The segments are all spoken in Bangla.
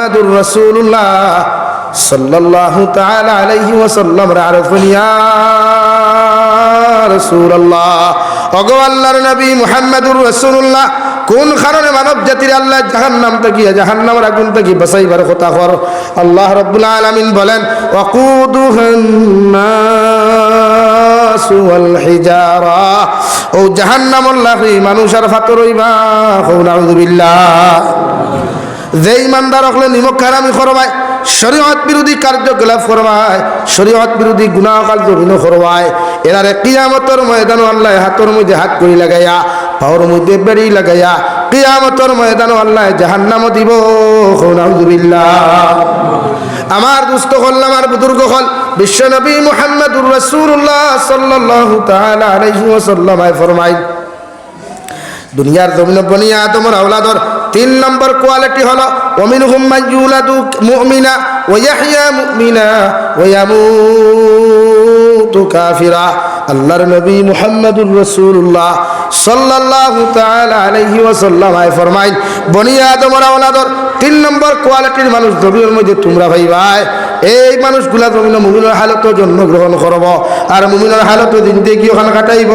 মুহাম্মাদুর রাসূলুল্লাহ সাল্লাল্লাহু তাআলা আলাইহি ওয়াসাল্লাম আরফুন ইয়া রাসূলুল্লাহ। ওগো আল্লাহর নবী মুহাম্মাদুর রাসূলুল্লাহ, কোন কারণে মানব জাতির আল্লাহ জাহান্নাম থেকে, জাহান্নামের আগুন থেকে বাঁচাইবার কথা কর? আল্লাহ রাব্বুল আলামিন বলেন ওয়াকুদুহান নাস ওয়াল হিজারা ও জাহান্নামুল লাহি মানুষের ফাতর হইবা। কও নাউযুবিল্লাহ যে ইমানদার হলে নিমক হারামি করবায় শরীয়ত বিরোধী কার্যকলাপ করবায় শরীয়ত বিরোধী গুনাহ কার্য বিন করবায় এরারে কিয়ামতর ময়দান আল্লাহ হাতর মধ্যে হাত করি লাগাইয়া, পাওয়ার মধ্যে বেড়ি লাগাইয়া, কিয়ামতর ময়দান আল্লাহ জাহান্নাম দিব। আমার দুস্থ হল, আমার বুজুর্গ হল, বিশ্বনবী মুহাম্মদুর তাআলা আলাইহি ওয়াসাল্লাম ফরমায়। দুনিয়ার জমিন বনিয়া আদমর আওলাদর তিন নম্বর কোয়ালিটি হলো অমিন হুম্মান ইউলাদু মুমিনা ওয়া ইয়াহইয়া মুমিনা ওয়া ইয়ামুতু কাফিরা। আল্লাহর নবী মুহাম্মদুর রাসূলুল্লাহ। সাল্লাল্লাহু তাআলা আলাইহি ওয়াসাল্লাম আয় ফরমাইন, বনি আদমর আওলাদর তিন নম্বর কোয়ালিটির মানুষ জমিনের মধ্যে তোমরা ভাই ভাই এই মানুষগুলা জমিন মুমিনের হালত জন্মগ্রহণ করব, আর মুমিনের হালত দিন থেকে ওখানে কাটাইব,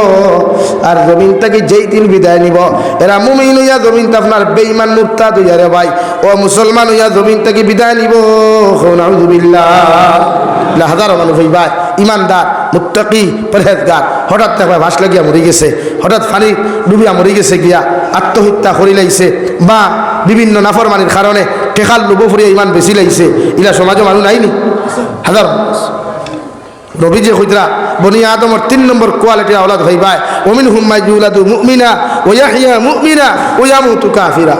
আর জমিন থেকে যেই দিন বিদায় নিব। এরা মুমিন হইয়া জমিন আপনার বেইমান মুক্তা দুইয়া রে ভাই, ও মুসলমান হইয়া জমিন থেকে বিদায় নিব। হাজারো মানুষ হই ভাই ইমানদার। মুত্তাকি, পরহেজগার। হঠাৎ দেখবা ভাস লাগিয়া মরি গেছে। হঠাৎ ফানি ডুবিয়া মরি গেছে গিয়া আত্মহত্যা করি লাইছে। বা বিভিন্ন নাফরমানির কারণে টেকাল লুবো ফুরিয়া ইমান বেশি লাইছে। ইলা সমাজে মানুষ নাইনি? হাজার। নবী যে কইতরা বনি আদমর তিন নম্বর কোয়ালিটি আওলাদ ভাই ভাই ওমিন হুম্মাই জুলাদু মুমিনা, ওয়াহিয়া মুমিনা ওয়ামুতু কাফিরা।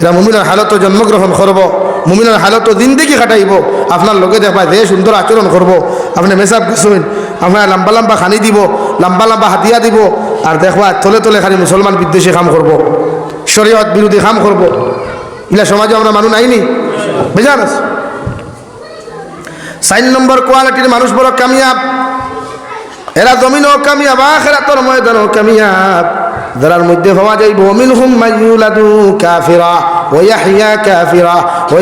এরা মুমিনের হালত জন্মগ্রহণ করব, মুমিনের হালত জিন্দিগি কাটাইব। আপনার লগে দেখবা যে সুন্দর আচরণ করব। আপনি মেসাব কিছুন আপনার লম্বা লম্বা খানি দিব, লম্বা লম্বা হাতিয়া দিব, আর দেখবা তলে তলে খালি মুসলমান বিদ্বেষী কাম করব। শরীয়ত বিরোধী কাম করব। ইলা সমাজে আমরা মানুষ বেজান আছে। চার নম্বর কোয়ালিটির মানুষ বড় কামিয়াব। এরা জমিনও কামিয়াব, আখেরাতর ময়দানও কামিয়াব। যারার মধ্যে পাওয়া যাইব মিনহুম মাইয়ুলাদু কাফিরা ওয়া ইয়াহইয়া কাফিরা ওয়া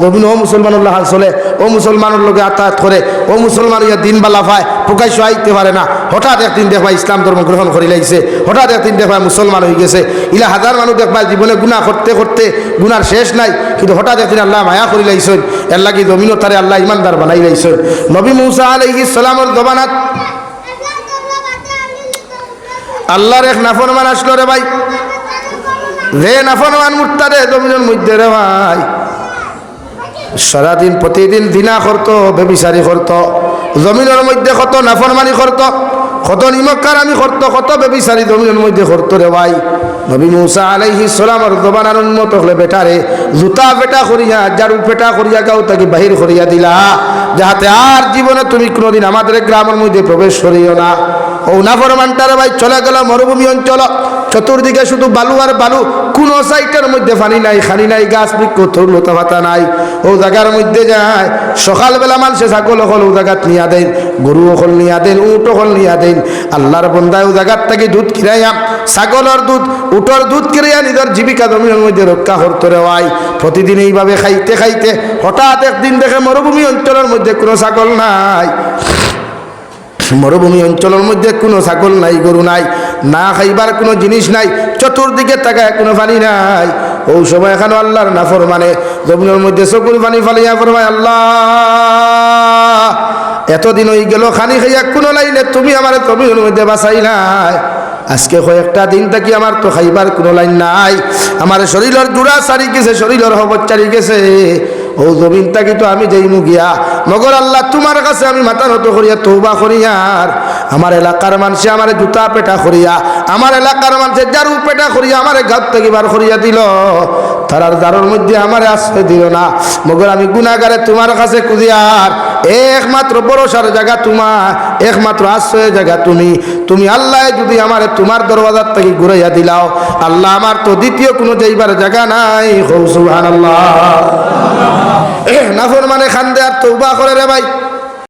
জমিন ও মুসলমানুল্লাহ চলে, ও মুসলমানের লোকে আত্মায়াত করে, ও মুসলমান ইয়া দিন বালা পায় প্রকাশ্য আইতে পারে না। হঠাৎ একদিন দেখবা ইসলাম ধর্ম গ্রহণ করে লাইছে। হঠাৎ একদিন দেখবা মুসলমান হয়ে গেছে। ইলা হাজার মানুষ দেখবা জীবনে গুণা করতে করতে গুনার শেষ নাই, কিন্তু হঠাৎ একদিন আল্লাহ মায়া করে লাইছেন। এর লাগি জমিনও তারে আল্লাহ ইমানদার বানাই লাইছেন। নবী মুসা আলাইহিস সালামর জবানাত আল্লাহর এক নাফরমান আসলো রে ভাই। রে নাফরমান মুর্তারে জমিনের মধ্যে রে ভাই। সারাদিন প্রতিদিন দিনা করতো, বেবিচারি করতো, জমিনের মধ্যে কত নাফরমানি করতো, কত নিমক্কার আমি করতো, কত বেবিচারি জমিনের মধ্যে করতো রে ভাই। নবী মুসা আলাইহি সালামর জবানার উন্মত হলে বেটারে, জুতা পেটা করিয়া, জারু পেটা করিয়া গাও, তাকে বাহির করিয়া দিলা। যাহাতে আর জীবনে তুমি কোনোদিন আমাদের গ্রামের মধ্যে প্রবেশ করিও না। ও নাফরমানটারে ভাই, চলে গেল মরুভূমি অঞ্চল। চতুর্দিকে শুধু বালু আর বালু, কোন সাইটের মধ্যে পানি নাই, খানি নাই, গাছ বৃক্ষ, থর লতা পাতা নাই। ও জায়গার মধ্যে যায়, সকালবেলা মানুষে ছাগল হল ও জায়গাত নিয়া দেন, গরু হল নিয়া দেন, উট হল নিয়া দেন। আল্লাহর বন্দায় ও জায়গার থেকে দুধ কিরাইয়া ছাগলের দুধ, উটর দুধ কিরাইয়া নিজের জীবিকা জমিনের মধ্যে রক্ষা করতে রেওয়াই প্রতিদিন এইভাবে খাইতে খাইতে হঠাৎ একদিন দেখে মরুভূমি অঞ্চলের মধ্যে কোনো ছাগল নাই। মরুভূমি অঞ্চলের মধ্যে কোনো ছাগল নাই, গরু নাই, না খাইবার কোনো জিনিস নাই, চতুর্দিকে তাকায় কোনো পানি নাই। ও সময় এখানে আল্লাহর নাফর মানে জমিনের মধ্যে চকুর পানি ফালিয়া ফরমায়, আল্লাহ, এতদিন হয়ে গেল, খানি খাইয়া কোনো লাইলে তুমি আমার জমিনের মধ্যে বাঁচাইলাই আজকে কয়েকটা দিন থাকি আমার তো খাইবার কোনো লাইন নাই। আমার শরীরের জোড়া সারি গেছে, শরীরের হবর চারি গেছে। ও জমিন থাকি তো আমি যাইমু গিয়া। মগর আল্লাহ তোমার কাছে আমি মাথা নত করিয়া তৌবা করিয়ার আমার এলাকার মানুষে আমার জুতা পেটা করিয়া, আমার এলাকার মানুষে জারু পেটা করিয়া আমার গাত থেকে বার করিয়া দিল। তারার দ্বারের মধ্যে আমার আশ্রয় দিল না। মগর আমি গুণাগারে তোমার কাছে কুদিয়ার একমাত্র বড়সার জায়গা তোমার, একমাত্র আশ্রয়ের জায়গা তুমি। তুমি আল্লাহ যদি আমার তোমার দরওয়াজার থেকে ঘুরাইয়া দিলাও, আল্লাহ আমার তো দ্বিতীয় কোনো যাইবার জায়গা নাই। হৌ সুবহানাল্লাহ। নাফর মানে খান্দে আর তৌবা করে রে ভাই।